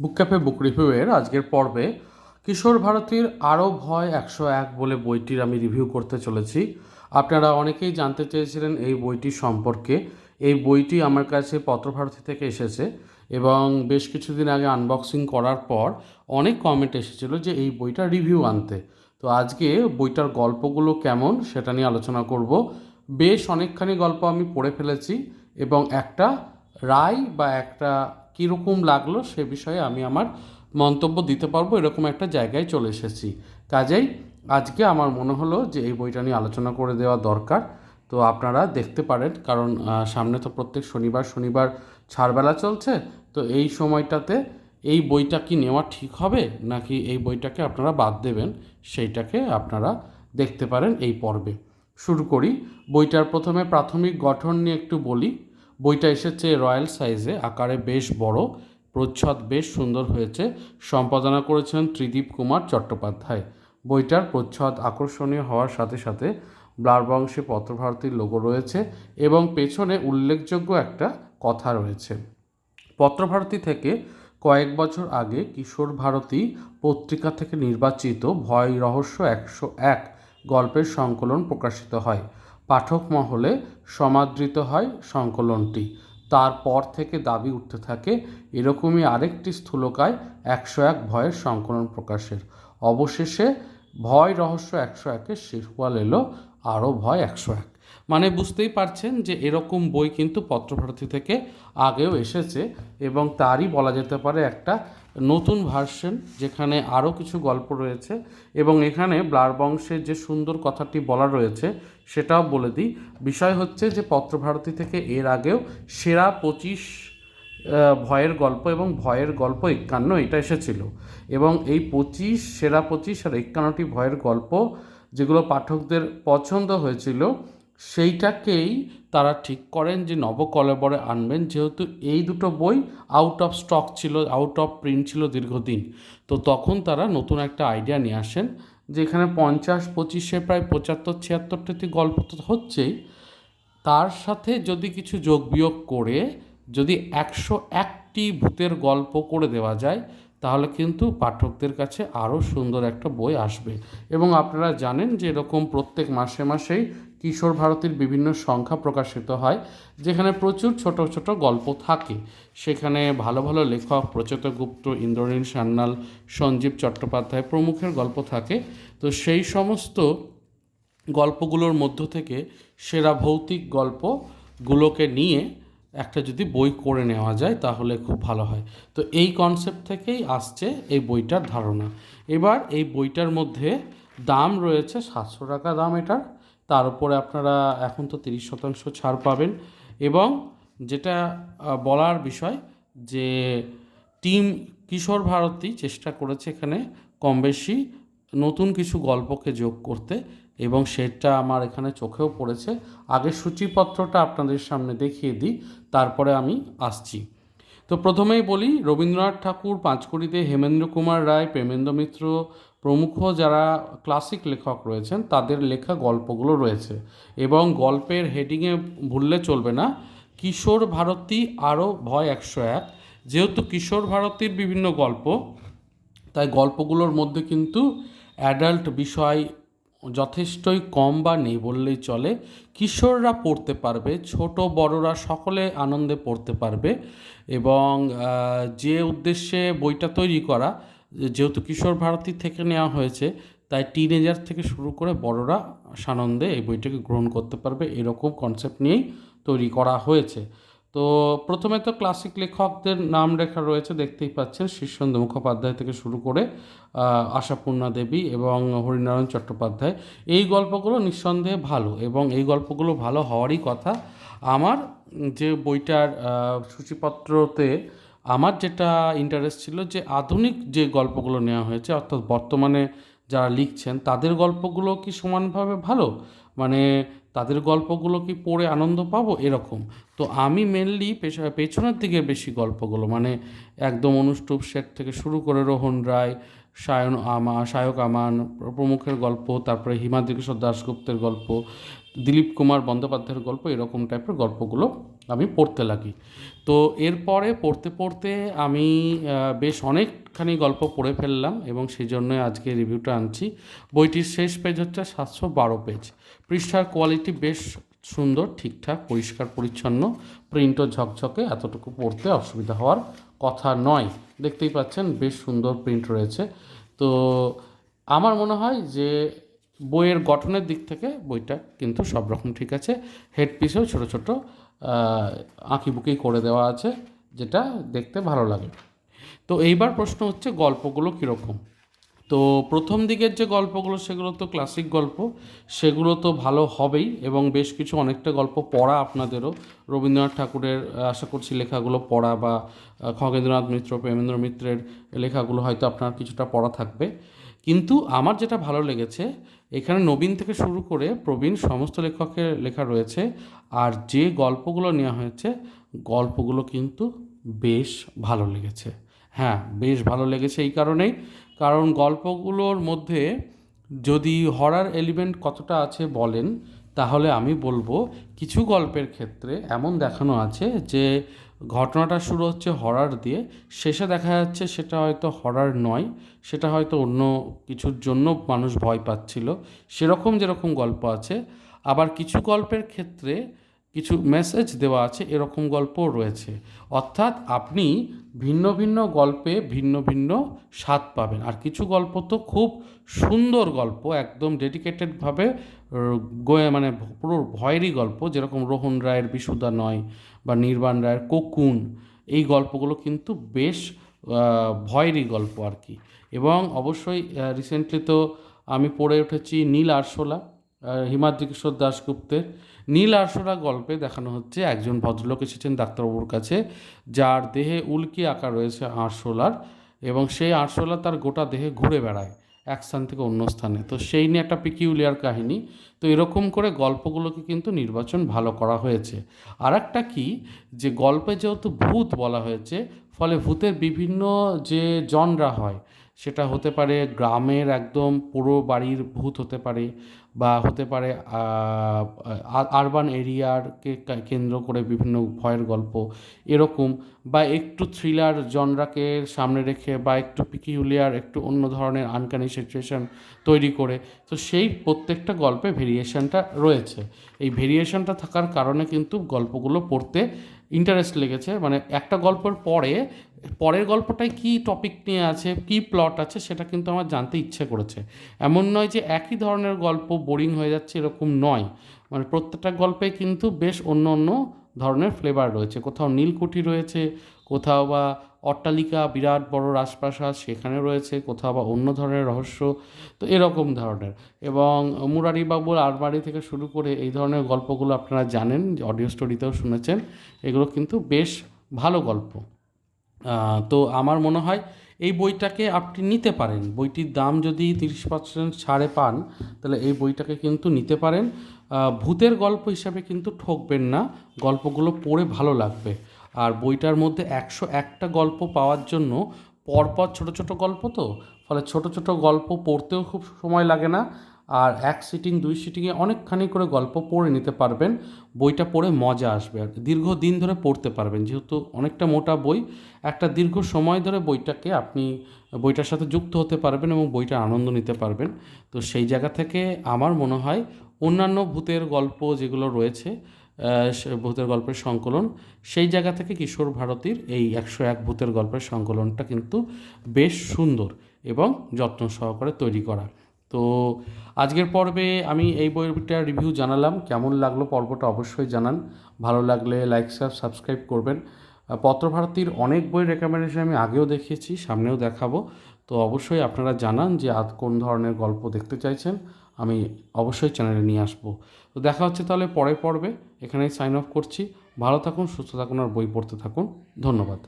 বুক cafe বুক রিভিউয়ের আজকের পর্বে কিশোর ভারতীর আরও ভয় একশো এক বলে বইটির আমি রিভিউ করতে চলেছি। আপনারা অনেকেই জানতে চেয়েছিলেন এই বইটি সম্পর্কে। এই বইটি আমার কাছে পত্রভারতী থেকে এসেছে এবং বেশ কিছুদিন আগে আনবক্সিং করার পর অনেক কমেন্ট এসেছিল যে এই বইটা রিভিউ আনতে। তো আজকে বইটার গল্পগুলো কেমন সেটা নিয়ে আলোচনা করব। বেশ অনেকখানি গল্প আমি পড়ে ফেলেছি এবং একটা রায় বা একটা কীরকম লাগল সে বিষয়ে আমি আমার মন্তব্য দিতে পারব, এরকম একটা জায়গায় চলে এসেছি। কাজেই আজকে আমার মনে হলো যে এই বইটা নিয়ে আলোচনা করে দেওয়া দরকার। তো আপনারা দেখতে পারেন, কারণ সামনে তো প্রত্যেক শনিবার শনিবার ছাড়বেলা চলছে। তো এই সময়টাতে এই বইটা কি নেওয়া ঠিক হবে, নাকি এই বইটাকে আপনারা বাদ দেবেন, সেইটাকে আপনারা দেখতে পারেন এই পর্বে। শুরু করি। বইটার প্রথমে প্রাথমিক গঠন নিয়ে একটু বলি। বইটা এসেছে রয়্যাল সাইজে, আকারে বেশ বড়, প্রচ্ছদ বেশ সুন্দর হয়েছে, সম্পাদনা করেছেন ত্রিদীপ কুমার চট্টোপাধ্যায়। বইটার প্রচ্ছদ আকর্ষণীয় হওয়ার সাথে সাথে ব্লারবংশী পত্রভারতীর লোগো রয়েছে এবং পেছনে উল্লেখযোগ্য একটা কথা রয়েছে। পত্রভারতী থেকে কয়েক বছর আগে কিশোর ভারতী পত্রিকা থেকে নির্বাচিত ভয় রহস্য একশো এক গল্পের সংকলন প্রকাশিত হয়। পাঠক মহলে সমাদৃত হয় সংকলনটি। তারপর থেকে দাবি উঠতে থাকে, এরকমই আরেকটি স্থূলকায় একশো এক ভয়ের সংকলন প্রকাশের। অবশেষে ভয় রহস্য একশো একের শিরোয়াল এলো, আরও ভয় একশো এক। মানে বুঝতেই পারছেন যে এরকম বই কিন্তু পত্রভারতী থেকে আগেও এসেছে এবং তারই বলা যেতে পারে একটা নতুন ভার্সন যেখানে আরও কিছু গল্প রয়েছে এবং এখানে ব্লার বংশের যে সুন্দর কথাটি বলা রয়েছে সেটাও বলে দিই। বিষয় হচ্ছে যে পত্রভারতী থেকে এর আগেও সেরা পঁচিশ ভয়ের গল্প এবং ভয়ের গল্প একান্ন এটা এসেছিল। এবং এই পঁচিশ, সেরা পঁচিশ আর একান্নটি ভয়ের গল্প যেগুলো পাঠকদের পছন্দ হয়েছিল সেইটাকেই তারা ঠিক করেন যে নবকলেবরে আনবেন, যেহেতু এই দুটো বই আউট অফ স্টক ছিল আউট অফ প্রিন্ট ছিল দীর্ঘদিন। তো তখন তারা নতুন একটা আইডিয়া নিয়ে আসেন, যেখানে পঞ্চাশ, পঁচিশে, প্রায় পঁচাত্তর, ছিয়াত্তরটি গল্প তো হচ্ছেই তার সাথে যদি কিছু যোগ বিয়োগ করে, যদি একশো একটি ভূতের গল্প করে দেওয়া যায়, তাহলে কিন্তু পাঠকদের কাছে আরও সুন্দর একটা বই আসবে। এবং আপনারা জানেন যে এরকম প্রত্যেক মাসে মাসেই কিশোর ভারতীর বিভিন্ন সংখ্যা প্রকাশিত হয়, যেখানে প্রচুর ছোট ছোট গল্প থাকে। সেখানে ভালো ভালো লেখক প্রচেত গুপ্ত, ইন্দ্রনীল সান্যাল, সঞ্জীব চট্টোপাধ্যায় প্রমুখের গল্প থাকে। তো সেই সমস্ত গল্পগুলোর মধ্য থেকে সেরা ভৌতিক গল্পগুলোকে নিয়ে একটা যদি বই করে নেওয়া যায়, তাহলে খুব ভালো হয়। তো এই কনসেপ্ট থেকেই আসছে এই বইটার ধারণা। এবার এই বইটার মধ্যে দাম রয়েছে সাতশো টাকা দাম এটার। তার উপরে আপনারা এখন তো তিরিশ শতাংশ ছাড় পাবেন এবং যেটা বলার বিষয় যে টিম কিশোর ভারতী চেষ্টা করেছে এখানে কম বেশি নতুন কিছু গল্পকে যোগ করতে এবং সেটা আমার এখানে চোখেও পড়েছে। আগে সূচিপত্রটা আপনাদের সামনে দেখিয়ে দিই, তারপরে আমি আসছি। তো প্রথমেই বলি, রবীন্দ্রনাথ ঠাকুর, পাঁচকুড়িতে হেমেন্দ্র কুমার রায়, প্রেমেন্দ্র মিত্র প্রমুখ যারা ক্লাসিক লেখক রয়েছেন, তাদের লেখা গল্পগুলো রয়েছে। এবং গল্পের হেডিংয়ে ভুললে চলবে না, কিশোর ভারতী আরও ভয় একশো এক। যেহেতু কিশোর ভারতীর বিভিন্ন গল্প, তাই গল্পগুলোর মধ্যে কিন্তু অ্যাডাল্ট বিষয় যথেষ্টই কম বা নেই বললেই চলে। কিশোররা পড়তে পারবে, ছোট বড়রা সকলে আনন্দে পড়তে পারবে। এবং যে উদ্দেশ্যে বইটা তৈরি করা যেহেতু কিশোর ভারতী থেকে নেওয়া হয়েছে, তাই টিনেজার থেকে শুরু করে বড়রা সানন্দে এই বইটাকে গ্রহণ করতে পারবে এরকম কনসেপ্ট নিয়েই তৈরি করা হয়েছে। তো প্রথমে তো ক্লাসিক লেখকদের নাম লেখা রয়েছে, দেখতেই পাচ্ছেন শীর্ষেন্দু মুখোপাধ্যায় থেকে শুরু করে আশাপূর্ণা দেবী এবং হরিনারায়ণ চট্টোপাধ্যায়। এই গল্পগুলো নিঃসন্দেহে ভালো এবং এই গল্পগুলো ভালো হওয়ারই কথা। আমার যে বইটার সূচিপত্রতে আমার যেটা ইন্টারেস্ট ছিল যে আধুনিক যে গল্পগুলো নেওয়া হয়েছে, অর্থাৎ বর্তমানে যারা লিখছেন, তাদের গল্পগুলো কি সমানভাবে ভালো? মানে তাদের গল্পগুলো কি পড়ে আনন্দ পাবো? এরকম। তো আমি মেনলি পেছনের দিকে বেশি গল্পগুলো মানে একদম অনুষ্টুপ শেখ থেকে শুরু করে রোহন রায়, সায়ন আমা, সায়ক আমান, প্রমুখের গল্প, তারপরে হিমাদ্রি কিশোর দাশগুপ্তের গল্প, দিলীপ কুমার বন্দ্যোপাধ্যায়ের গল্প, এরকম টাইপের গল্পগুলো আমি পড়তে লাগি। তো এরপরে পড়তে পড়তে আমি বেশ অনেকখানি গল্প পড়ে ফেললাম এবং সেই জন্য আজকে রিভিউটা আনছি। বইটির শেষ পেজ হচ্ছে সাতশো বারো পেজ পৃষ্ঠার কোয়ালিটি বেশ সুন্দর, ঠিকঠাক, পরিষ্কার, পরিচ্ছন্ন। প্রিন্টও ঝকঝকে, এতটুকু পড়তে অসুবিধা হওয়ার কথা নয়। দেখতেই পাচ্ছেন, বেশ সুন্দর প্রিন্ট রয়েছে। তো আমার মনে হয় যে বইয়ের গঠনের দিক থেকে বইটা কিন্তু সব রকম ঠিক আছে। হেড পিসেও ছোটো ছোটো আঁকিবুকি করে দেওয়া আছে, যেটা দেখতে ভালো লাগে। তো এইবার প্রশ্ন হচ্ছে, গল্পগুলো কীরকম? তো প্রথম দিকের যে গল্পগুলো, সেগুলো তো ক্লাসিক গল্প। সেগুলো তো ভালো হবেই, এবং বেশ কিছু অনেকটা গল্প পড়া আপনাদেরও। রবীন্দ্রনাথ ঠাকুরের, আশা করছি, লেখাগুলো পড়া বা খগেন্দ্রনাথ মিত্র, প্রেমেন্দ্র মিত্রের লেখাগুলো হয়তো আপনার কিছুটা পড়া থাকবে। কিন্তু আমার যেটা ভালো লেগেছে এখানে নবীন থেকে শুরু করে প্রবীণ সমস্ত লেখকের লেখা রয়েছে। আর যে গল্পগুলো নেওয়া হয়েছে, গল্পগুলো কিন্তু বেশ ভালো লেগেছে। হ্যাঁ বেশ ভালো লেগেছে এই কারণেই। কারণ গল্পগুলোর মধ্যে যদি হরার এলিমেন্ট কতটা আছে বলেন, তাহলে আমি বলব কিছু গল্পের ক্ষেত্রে এমন দেখানো আছে যে ঘটনাটা শুরু হচ্ছে হরার দিয়ে। শেষে দেখা যাচ্ছে সেটা হয়তো হরার নয়, সেটা হয়তো অন্য কিছুর জন্য মানুষ ভয় পাচ্ছিল। সেরকম যেরকম গল্প আছে। আবার কিছু গল্পের ক্ষেত্রে কিছু মেসেজ দেওয়া আছে, এরকম গল্পও রয়েছে। অর্থাৎ আপনি ভিন্ন ভিন্ন গল্পে ভিন্ন ভিন্ন স্বাদ পাবেন। আর কিছু গল্প তো খুব সুন্দর গল্প, একদম ডেডিকেটেডভাবে গোয়ে মানে পুরো ভয়েরই গল্প, যেরকম রোহন রায়ের বিশুদা নয় বা নির্বাণ রায়ের কোকুন, এই গল্পগুলো কিন্তু বেশ ভয়েরই গল্প আর কি। এবং অবশ্যই রিসেন্টলি তো আমি পড়ে উঠেছি নীল আরশোলা। আহ, হিমাদ্রি কিশোর দাশগুপ্তের নীল আরশোলা গল্পে দেখানো হচ্ছে একজন ভদ্রলোক এসেছেন ডাক্তারবাবুর কাছে যার দেহে উল্কি আঁকা রয়েছে আরশোলার এবং সেই আরশোলা তার গোটা দেহে ঘুরে বেড়ায় এক স্থান থেকে অন্য স্থানে। তো সেই নিয়ে একটা পিকিউলিয়ার কাহিনী। তো এরকম করে গল্পগুলোকে কিন্তু নির্বাচন ভালো করা হয়েছে। আর একটা কি যে গল্পে যেহেতু ভূত বলা হয়েছে ফলে ভূতের বিভিন্ন যে জনরা হয় সেটা হতে পারে গ্রামের একদম পুরো বাড়ির ভূত হতে পারে বা হতে পারে আরবান এরিয়ারকে কেন্দ্র করে বিভিন্ন ভয়ের গল্প এরকম বা একটু থ্রিলার জনরাকে সামনে রেখে বা একটু পিকিউলিয়ার একটু অন্য ধরনের আনকানি সিচুয়েশন তৈরি করে, তো সেই প্রত্যেকটা গল্পে ভেরিয়েশনটা রয়েছে। এই ভেরিয়েশনটা থাকার কারণে কিন্তু গল্পগুলো পড়তে ইন্টারেস্ট লেগেছে। মানে একটা গল্পের পরে পরের গল্পটায় কী টপিক নিয়ে আছে, কী প্লট আছে সেটা কিন্তু আমার জানতে ইচ্ছে করেছে। এমন নয় যে একই ধরনের গল্প বোরিং হয়ে যাচ্ছে এরকম নয়। মানে প্রত্যেকটা গল্পে কিন্তু বেশ অন্য অন্য ধরনের ফ্লেভার রয়েছে। কোথাও নীলকুঠি রয়েছে, কোথাও বা অট্টালিকা, বিরাট বড় রাজপ্রাসাদ সেখানে রয়েছে, কোথাও বা অন্য ধরনের রহস্য, তো এরকম ধরনের। এবং মুরারিবাবুর আরবাড়ি থেকে শুরু করে এই ধরনের গল্পগুলো আপনারা জানেন অডিও স্টোরিতেও শুনেছেন। এগুলো কিন্তু বেশ ভালো গল্প। তো আমার মনে হয় এই বইটাকে আপনি নিতে পারেন। বইটির দাম যদি তিরিশ পার্সেন্ট ছাড়ে পান, তাহলে এই বইটাকে কিন্তু নিতে পারেন। ভূতের গল্প হিসাবে কিন্তু ঠকবেন না, গল্পগুলো পড়ে ভালো লাগবে। আর বইটার মধ্যে একশো একটা গল্প পাওয়ার জন্য পরপর ছোট ছোট গল্প তো, ফলে ছোট ছোট গল্প পড়তেও খুব সময় লাগে না। আর এক সিটিং দুই সিটিংয়ে অনেকখানি করে গল্প পড়ে নিতে পারবেন। বইটা পড়ে মজা আসবে আর দীর্ঘ দিন ধরে পড়তে পারবেন। যেহেতু অনেকটা মোটা বই, একটা দীর্ঘ সময় ধরে বইটাকে আপনি, বইটার সাথে যুক্ত হতে পারবেন এবং বইটার আনন্দ নিতে পারবেন। তো সেই জায়গা থেকে আমার মনে হয় অন্যান্য ভূতের গল্প যেগুলো রয়েছে ভূতের গল্পের সংকলন, সেই জায়গা থেকে কিশোর ভারতীর এই একশো এক ভূতের গল্পের সংকলনটা কিন্তু বেশ সুন্দর এবং যত্ন সহকারে তৈরি করা। তো আজকের পর্বে আমি এই বইটার রিভিউ জানালাম। কেমন লাগল পর্বটা অবশ্যই জানান। ভালো লাগলে লাইক শেয়ার সাবস্ক্রাইব করবেন। পত্রভারতীর অনেক বই রেকমেন্ডেশন আমি আগেও দেখিয়েছি, সামনেও দেখাবো। তো অবশ্যই আপনারা জানান যে আজ কোন ধরনের গল্প দেখতে চাইছেন। আমি অবশ্যই চ্যানেলে নিয়ে আসব। তো দেখা হচ্ছে তাহলে পরের পর্বে। এখানেই সাইন অফ করছি। ভালো থাকুন, সুস্থ থাকুন আর বই পড়তে থাকুন। ধন্যবাদ।